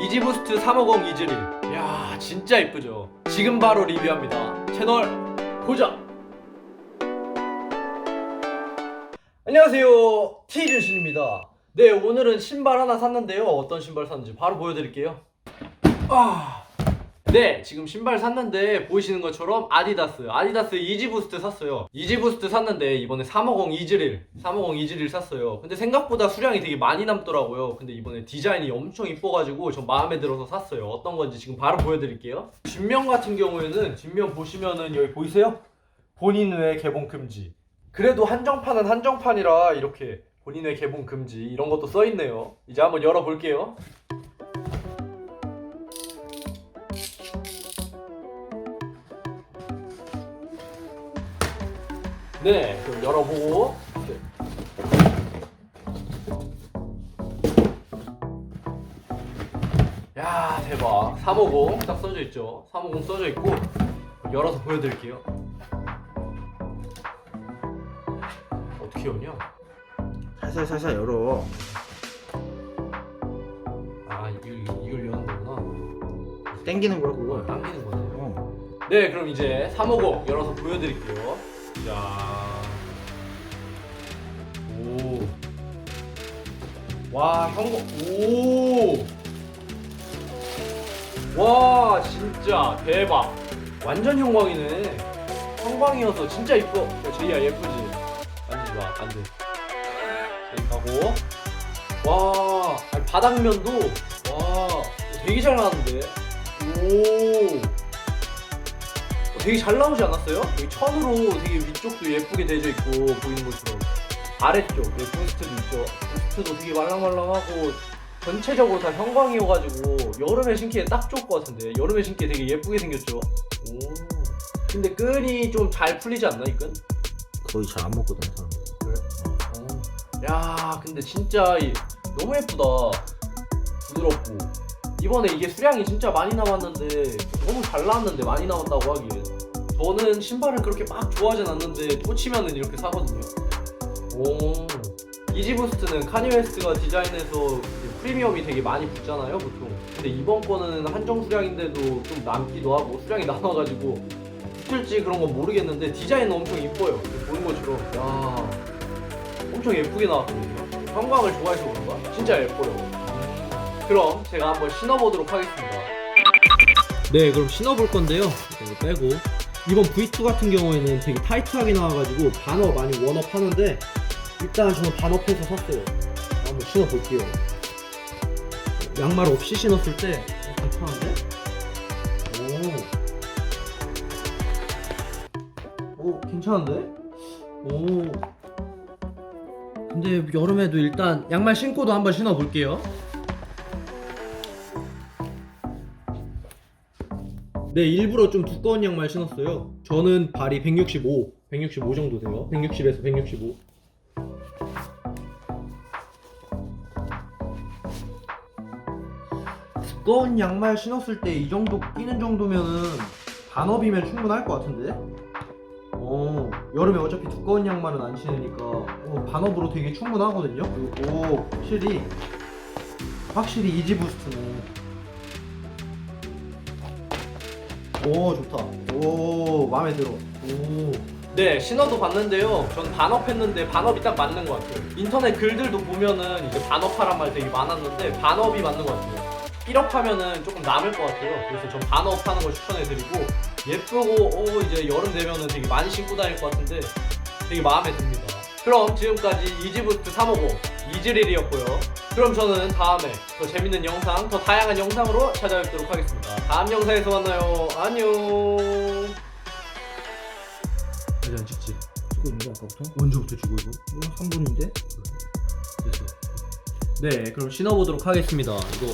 이지부스트 350 이즈릴 야 진짜 이쁘죠? 지금 바로 리뷰합니다. 채널 고정! 안녕하세요. 티준신입니다. 네 오늘은 신발 하나 샀는데요. 어떤 신발 샀는지 바로 보여드릴게요. 아... 네 지금 신발 샀는데 보이시는 것처럼 아디다스 아디다스 이지부스트 샀어요. 이지부스트 샀는데 이번에 350 이즈릴 350 이즈릴 샀어요. 근데 생각보다 수량이 되게 많이 남더라고요. 근데 이번에 디자인이 엄청 이뻐가지고 전 마음에 들어서 샀어요. 어떤 건지 지금 바로 보여드릴게요. 뒷면 같은 경우에는 뒷면 보시면은 여기 보이세요? 본인 외 개봉 금지. 그래도 한정판은 한정판이라 이렇게 본인 외 개봉 금지 이런 것도 써있네요. 이제 한번 열어볼게요 네, 그럼 열어보고. 이렇게. 야, 대박. 350 딱 써져 있죠. 350 써져 있고 열어서 보여드릴게요. 어떻게 열냐? 살살 살살 열어. 아, 이걸 이걸 여는 거구나. 땡기는 거야 그거 그거. 당기는 거네요. 어. 네, 그럼 이제 350 열어서 보여드릴게요. 자, 오, 와 형광, 오, 와 진짜 대박. 완전 형광이네. 형광이어서 진짜 이뻐. 야, 제이야 예쁘지? 만지지 마, 안 돼. 여기 가고, 와, 아니, 바닥면도 와 되게 잘 나왔는데. 오. 어, 되게 잘 나오지 않았어요? 여기 천으로 되게 위쪽도 예쁘게 되어 있고 보이는 것처럼. 아래쪽 여기 부스트도 있죠. 부스트도 되게 말랑말랑하고 전체적으로 다 형광이어가지고 여름에 신기에 딱 좋을 것 같은데. 여름에 신기에 되게 예쁘게 생겼죠? 오. 근데 끈이 좀 잘 풀리지 않나 이 끈? 거의 잘 안 먹거든 사람들. 어. 야 근데 진짜 이- 너무 예쁘다. 부드럽고. 이번에 이게 수량이 진짜 많이 남았는데 너무 잘 나왔는데 많이 나왔다고 하기에 저는 신발을 그렇게 막 좋아하진 않는데 꽂히면은 이렇게 사거든요 오 이지부스트는 카니 웨스트가 디자인해서 프리미엄이 되게 많이 붙잖아요 보통 근데 이번 거는 한정 수량인데도 좀 남기도 하고 수량이 남아가지고 붙을지 그런 건 모르겠는데 디자인은 엄청 이뻐요 보는 것처럼 야 엄청 예쁘게 나왔거든요. 형광을 좋아해서 그런가? 진짜 예뻐요. 그럼 제가 한번 신어보도록 하겠습니다. 네, 그럼 신어볼 건데요. 이거 빼고 이번 V2 같은 경우에는 되게 타이트하게 나와가지고 반업 아니 원업 하는데 일단 저는 반업해서 샀어요. 한번 신어볼게요. 양말 없이 신었을 때 어, 괜찮은데? 오, 오 괜찮은데? 오. 근데 여름에도 일단 양말 신고도 한번 신어 볼게요. 네, 일부러 좀 두꺼운 양말 신었어요. 저는 발이 165, 165 정도 돼요. 160에서 165. 두꺼운 양말 신었을 때 이 정도 끼는 정도면은 반업이면 충분할 것 같은데? 어, 여름에 어차피 두꺼운 양말은 안 신으니까 어, 반업으로 되게 충분하거든요. 그리고 확실히 확실히 이지 부스트네. 오 좋다. 오 마음에 들어. 오. 네 신어도 봤는데요. 전 반업했는데 반업이 딱 맞는 것 같아요. 인터넷 글들도 보면은 이제 반업하란 말 되게 많았는데 반업이 맞는 것 같아요. 1업 하면은 조금 남을 것 같아요. 그래서 전 반업하는 걸 추천해드리고 예쁘고 어, 이제 여름 되면은 되게 많이 신고 다닐 것 같은데 되게 마음에 듭니다. 그럼 지금까지 이지부스트 350 이즈릴이었고요. 그럼 저는 다음에 더 재밌는 영상, 더 다양한 영상으로 찾아뵙도록 하겠습니다. 다음 영상에서 만나요. 안녕. 아직 안 찍지? 찍고 있는 거 아까부터? 언제부터 찍고 이거? 이거 3분인데? 됐어. 네, 그럼 신어보도록 하겠습니다. 이거